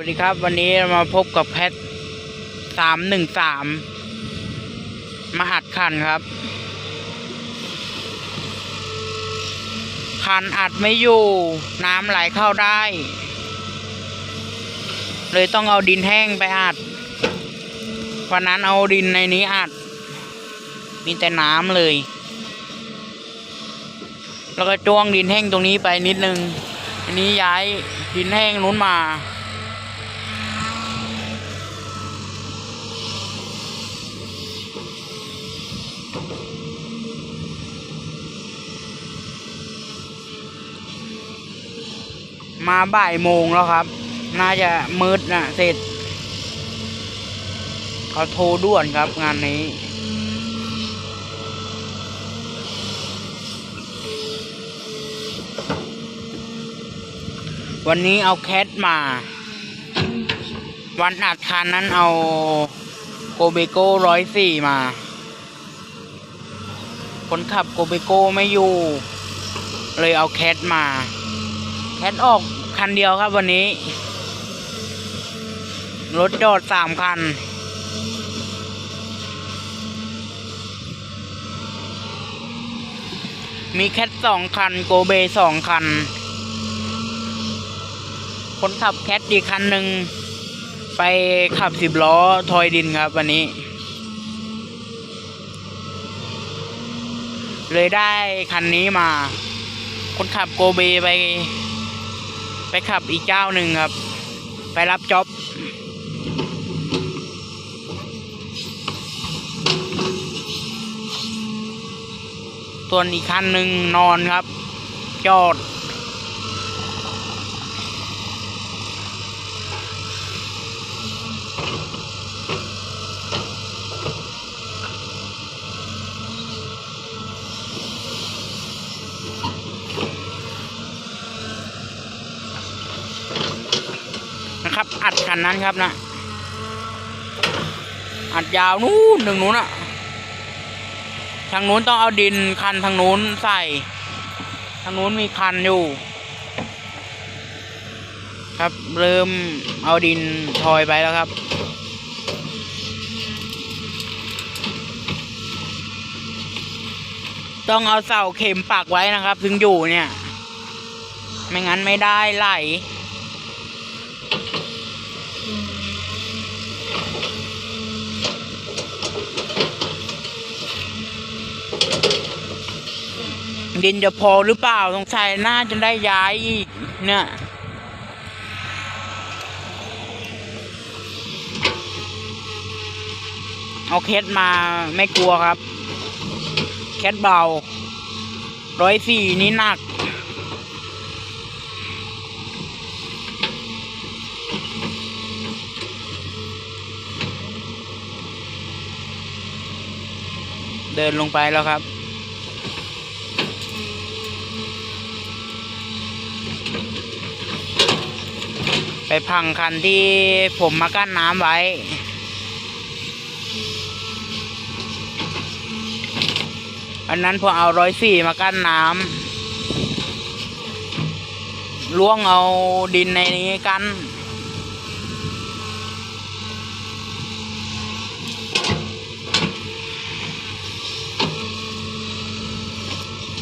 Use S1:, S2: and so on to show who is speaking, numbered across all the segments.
S1: สวัสดีครับ วันนี้เรามาพบกับแพทสามหนึ่งสามมาอัดคันครับ คันอัดไม่อยู่ น้ำไหลเข้าได้ เลยต้องเอาดินแห้งไปอัดวันนั้นเอาดินในนี้อัด มีแต่น้ำเลย แล้วก็จ้วงดินแห้งตรงนี้ไปนิดนึงทีนี้ย้ายดินแห้งนู้นมา มาบ่ายโมงแล้วครับ น่าจะมืดนะเสร็จ เขาโทรด่วนครับงานนี้วันนี้เอาแคทมา วันอัดคันนั้นเอาโกเบโก้ร้อยสี่มา คนขับโกเบโก้ไม่อยู่ เลยเอาแคทมา แคทออกคันเดียวครับวันนี้ รถจอดสามคัน มีแคทสองคัน โกเบสองคัน คนขับแคทอีกคันหนึ่งไปขับสิบล้อทอยดินครับวันนี้ เลยได้คันนี้มา คนขับโกเบไป ไปขับอีกเจ้าหนึ่งครับ ไปรับจ็อบส่วนอีกคันหนึ่งนอนครับ จอด ครับ อัดคันนั้นครับนะอัดยาวนู้นหนึ่งนู้นอะทางนู้นต้องเอาดินคันทางนู้นใส่ ทางนู้นมีคันอยู่ ครับเริ่มเอาดินทอยไปแล้วครับต้องเอาเสาเข็มปักไว้นะครับ ถึงอยู่เนี่ย ไม่งั้นไม่ได้ไหล ดินจะพอหรือเปล่าสงสัยน่าจะได้ย้ายอีกเนี่ยเอาเคสมาไม่กลัวครับ แคสเบาร้อยสี่นี้หนัก เดินลงไปแล้วครับ พังคันที่ผมมากั้นน้ำไว้ อันนั้นผมเอาร้อยสี่มากั้นน้ำล้วงเอาดินในนี้กัน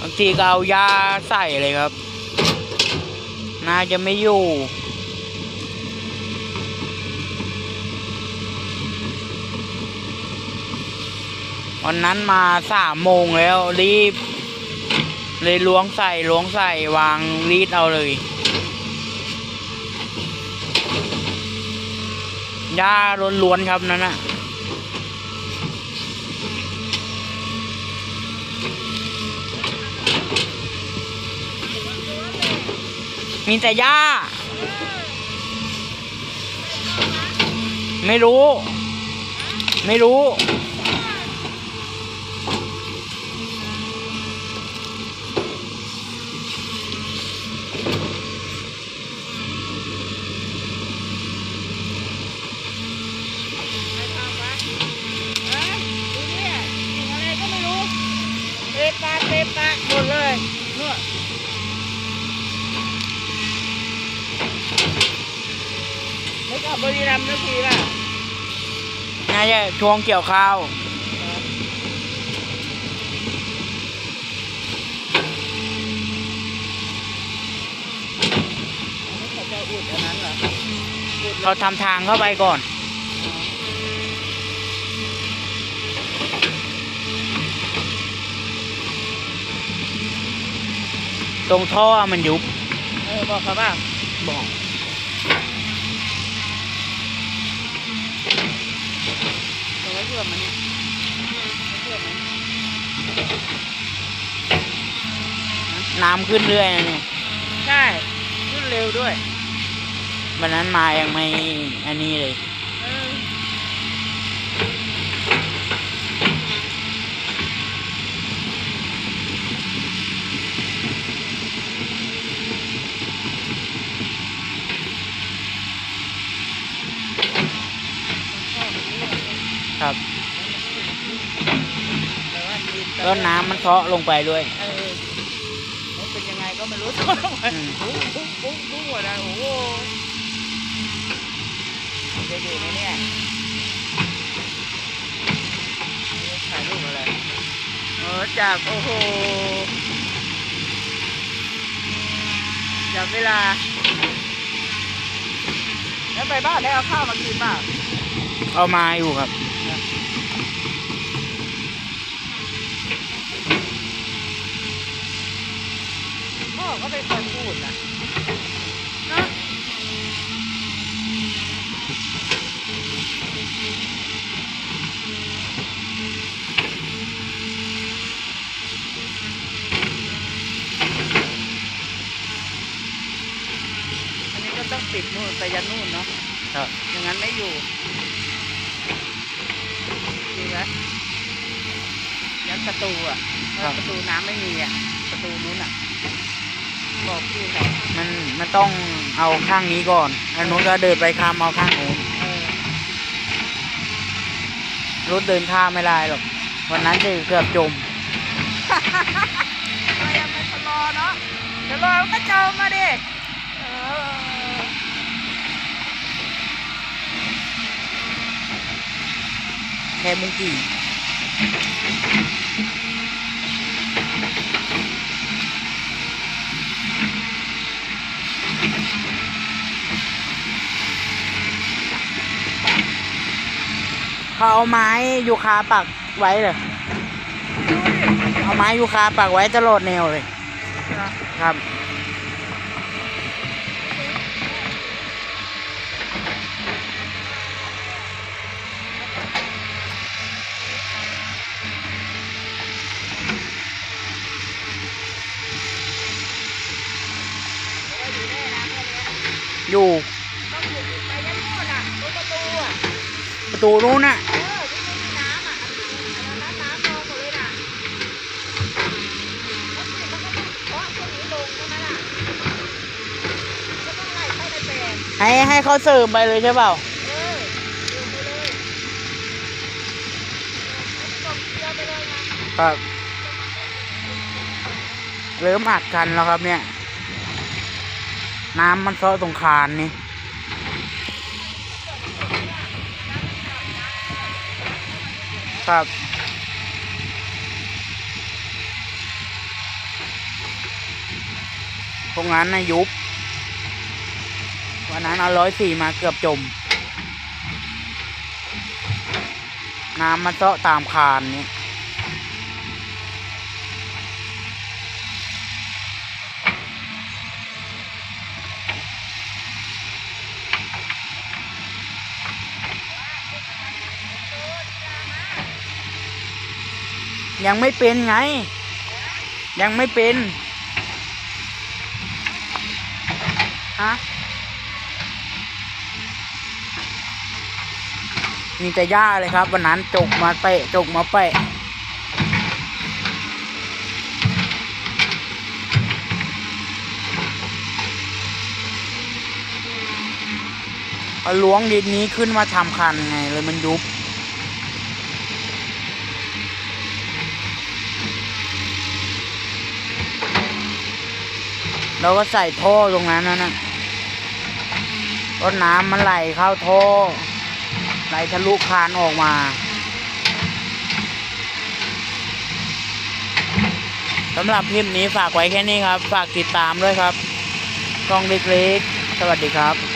S1: บางทีก็เอายาใส่เลยครับ น่าจะไม่อยู่ วันนั้นมาสามโมงแล้วรีบ เลยล้วงใส่ล้วงใส่วางรีดเอาเลยหญ้าล้วนๆครับนั่นน่ะมีแต่หญ้า ไม่รู้ ไม่รู้
S2: เตะปากหมดเลยนู่นไม่ไม่กลับบุรีรัมย์สักทีป่ะ
S1: น่าจะช่วงเกี่ยวข้าว
S2: เขาจะอุดอันนั้นเหรออุด
S1: เขาทำทางเข้าไปก่อน ตรงท่อมันยุบ
S2: เออ บอกเขาป่ะ
S1: บอก
S2: เอาไว้เพื่อมันเนี่ยไว้เพื่อมัน
S1: น้ำขึ้นเรื่อยนะเนี่ย
S2: ใช่ ขึ้นเร็วด้วย
S1: วันนั้นมายังไม่อันนี้เลย
S2: แต่ว่ามี
S1: ก็น้ำมันเทาะลงไปด้วย
S2: เออมันเป็นยังไงก็ไม่รู้
S1: อืม
S2: ปุ้งปุ้งปุ้งปุ้งหมดเลยโอ้โหจะอยู่ไหมเนี่ยถ่ายรูปอะไรเออจากโอ้โหจากเวลา แล้วไปบ้านได้เอาข้าวมากินป่ะ
S1: เอามาอยู่ครับ
S2: พ่อก็เป็นคนพูดนะเนอะอันนี้ก็ต้องปิดนู่นไปยันนู่นเนาะ
S1: ครับ
S2: อย่างนั้นไม่อยู่ดีไหมยันประตูอะเออประตูน้ำไม่มีอะประตูนู้นอะ บอกพี่เขา
S1: มันมันต้องเอาข้างนี้ก่อนอันนู้นก็เดินไปข้ามเอาข้างนู้น
S2: เออ
S1: รถเดินข้ามไม่ได้หรอกวันนั้นจะเกือบจม
S2: ก็ยังไม่ชะลอเนาะชะลอมันก็จมมาดิเออ
S1: แค่มุงกี่ เขาเอาไม้ยูคาปักไว้เลย
S2: ดูดิ
S1: เอาไม้ยูคาปักไว้ตลอดแนวเลย
S2: เหรอ
S1: ครับ
S2: เคาะพวกนี้ลงใช่ไหมล่ะต้องไล่เข้าในแปลง
S1: ให้ให้เขาเสริมไปเลยใช่เปล่า
S2: เออลงไปเลยตกเรือไปเลยนะครับ
S1: เริ่มอัดกันแล้วครับเนี่ย น้ำมันเซาะตรงคานนี่ครับตรงนั้นนะยุบ วันนั้นเอาร้อยสี่มาเกือบจม น้ำมันเซาะตามคานนี่ ยังไม่เป็นไง ยังไม่เป็นฮะมีแต่หญ้าเลยครับ วันนั้นจกมาเตะจกมาเปะเอาล้วงดินนี้ขึ้นมาทำคันไงเลยมันยุบ เราก็ใส่ท่อตรงนั้นนะนะรถน้ำมันไหลเข้าท่อ ไหลทะลุคานออกมา สำหรับคลิปนี้ฝากไว้แค่นี้ครับ ฝากติดตามด้วยครับกล้องเล็กๆ สวัสดีครับ